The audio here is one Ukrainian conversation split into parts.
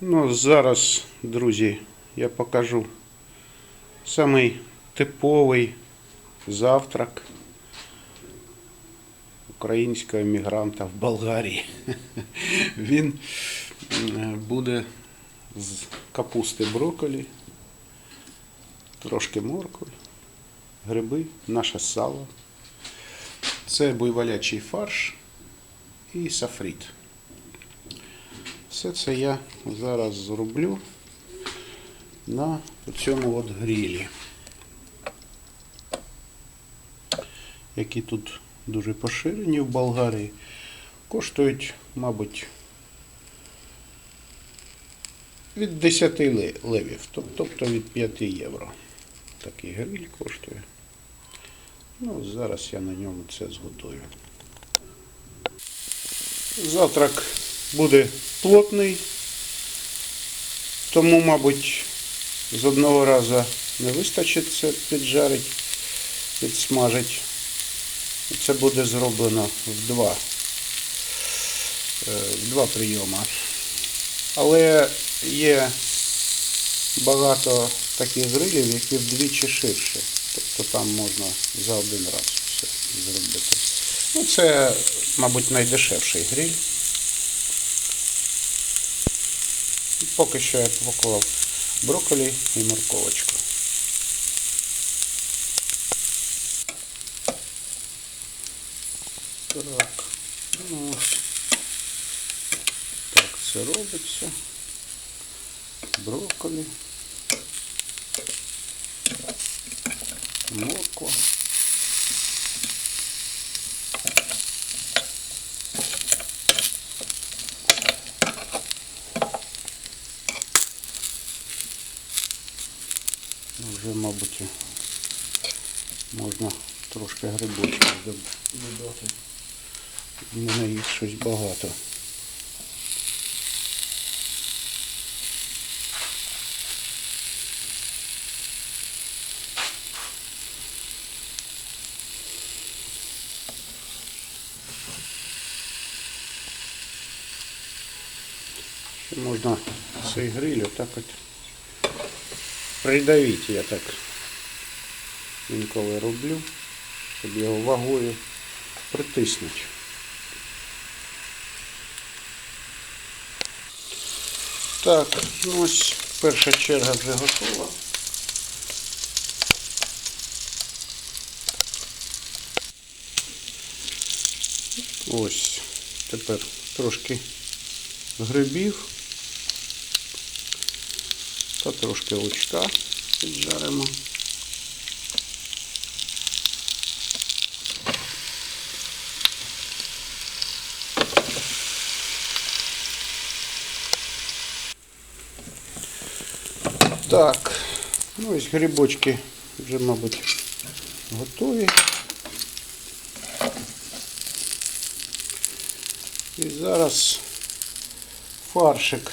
Ну, зараз, друзі, я покажу самий типовий завтрак українського емігранта в Болгарії. Він буде з капусти брокколі, трошки моркви, гриби, наше сало. Це буйволячий фарш і сафріт. Все це я зараз зроблю на цьому от грілі, які тут дуже поширені в Болгарії. Коштують, мабуть, від 10 левів, тобто від 5 євро. Такий гриль коштує. Ну, зараз я на ньому це зготую. Завтрак буде плотний, тому, мабуть, з одного разу не вистачить це піджарить, підсмажить. Це буде зроблено в два, е, в два прийоми. Але є багато таких грилів, які вдвічі ширші. Тобто там можна за один раз все зробити. Ну, це, мабуть, найдешевший гриль. Поки що я поклав брокколі і морковочку. Так, ну, так це робиться. Брокколі. Морква. Вже, мабуть, і можна трошки грибочків дод- додати. У мене їх щось багато. Ще можна цей гриль отак от придавити, я так інколи роблю, щоб його вагою притиснути. Так, ну ось перша черга вже готова. Ось, тепер трошки грибів та трошки лучка піджаримо. Так, ну ось грибочки вже, мабуть, готові. І зараз фаршик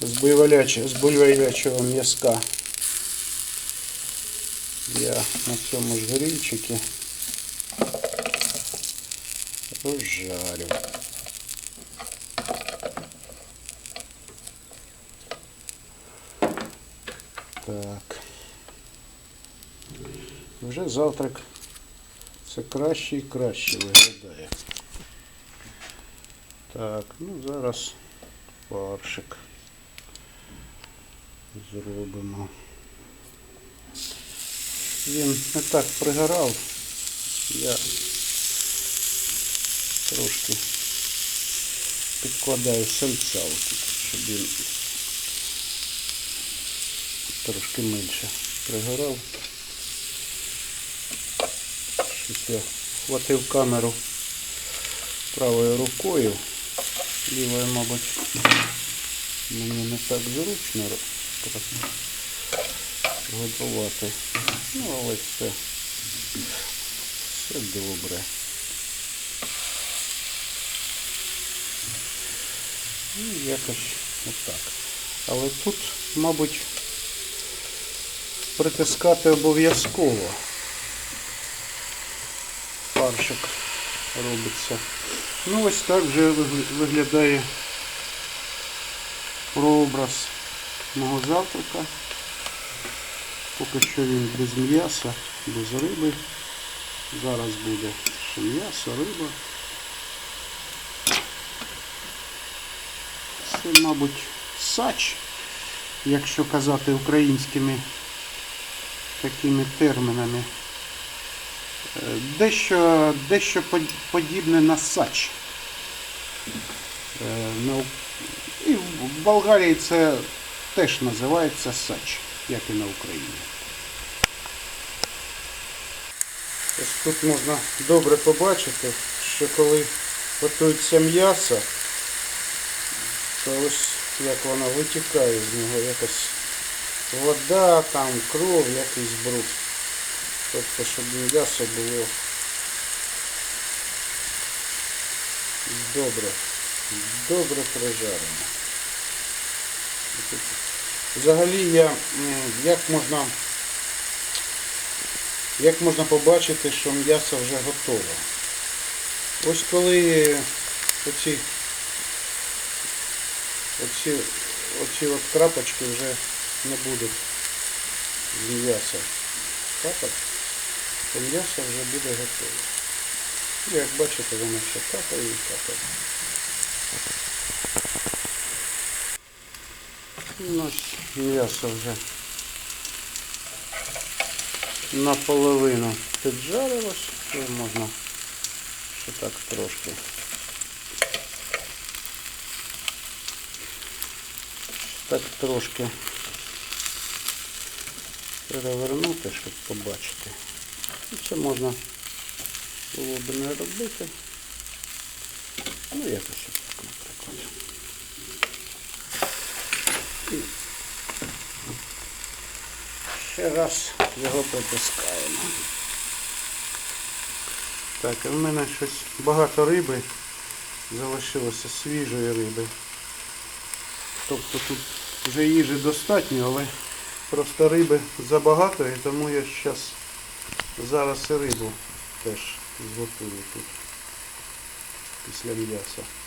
з буйволячого, з буйволячого м'язка. Я на цьому ж грильчику розжарю. Так. Вже завтрак все краще і краще виглядає. Так, ну зараз фаршик зробимо. Він не так пригорав. Я трошки підкладаю сальця отут, щоб він трошки менше пригорав. Щось я хватив камеру правою рукою. Лівою, мабуть, мені не так зручно готувати. Ну, але все, все добре. Ну, якось отак. Але тут, мабуть, притискати обов'язково. Фаршик робиться. Ну ось так вже виглядає прообраз мого завтрака. Поки що він без м'яса, без риби. Зараз буде ще м'ясо, риба. Це, мабуть, сач, якщо казати українськими такими термінами. Е, Дещо, дещо под- подібне на сач. Е, на У- І в Болгарії це теж називається сач, як і на Україні. Ось тут можна добре побачити, що коли готується м'ясо, то ось як воно витікає з нього якась вода, там кров, якийсь бруд. Тобто, щоб м'ясо було добре, добре прожарене. Взагалі я, як можна, як можна побачити, що м'ясо вже готове. Ось коли оці, оці, оці от крапочки вже не будуть з м'яса капати, то м'ясо вже буде готове. Як бачите, воно ще капає і капає. Ну, ось м'ясо вже наполовину піджарилось, і можна ще так трошки. Так трошки перевернути, щоб побачити. І це можна було б не робити. Ну, якось так, наприклад. Ще раз його притискаємо. Так, а в мене щось багато риби залишилося свіжої риби. Тобто тут вже їжі достатньо, але просто риби забагато і тому я щас, зараз і рибу теж зготую тут після м'яса.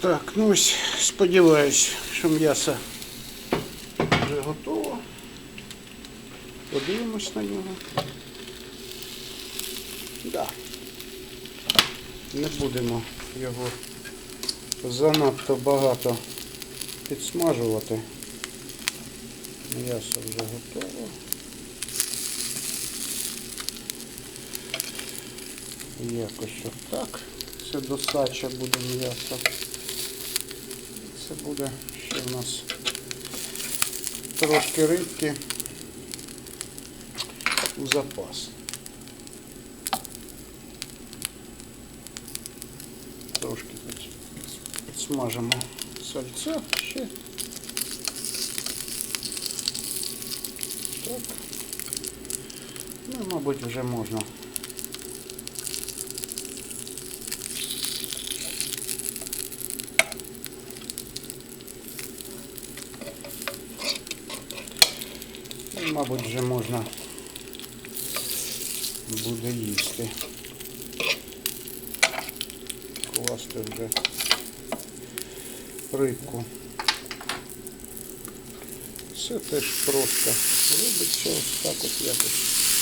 Так, ну ось сподіваюсь, що м'ясо вже готово. Подивимось на нього. Да. Не будемо його занадто багато підсмажувати. М'ясо вже готово. Якось отак. Це до сача буде м'ясо. Це буде ще в нас трошки рибки у запас. Трошки під- підсмажимо сальця ще. Так. Ну, мабуть, вже можна. Ну, Мабуть, вже можна буде їсти. Класти вже рибку. Все теж просто робиться ось так от якось.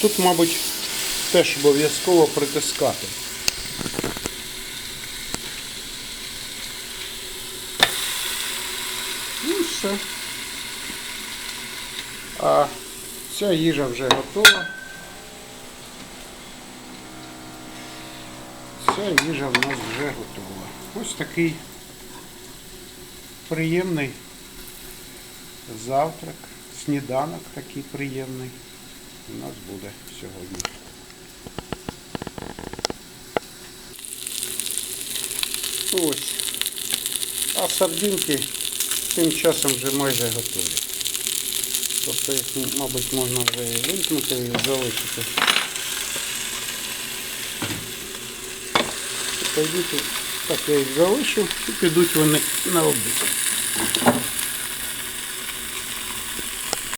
Тут, мабуть, теж обов'язково притискати. І все. А ця їжа вже готова. Ця їжа в нас вже готова. Ось такий приємний завтрак, сніданок такий приємний у нас буде сьогодні. Ось. А сардинки тим часом вже майже готові. Тобто їх, мабуть, можна вже і вимкнути і залишити. Пойдіть Так я їх залишу і підуть вони на обід.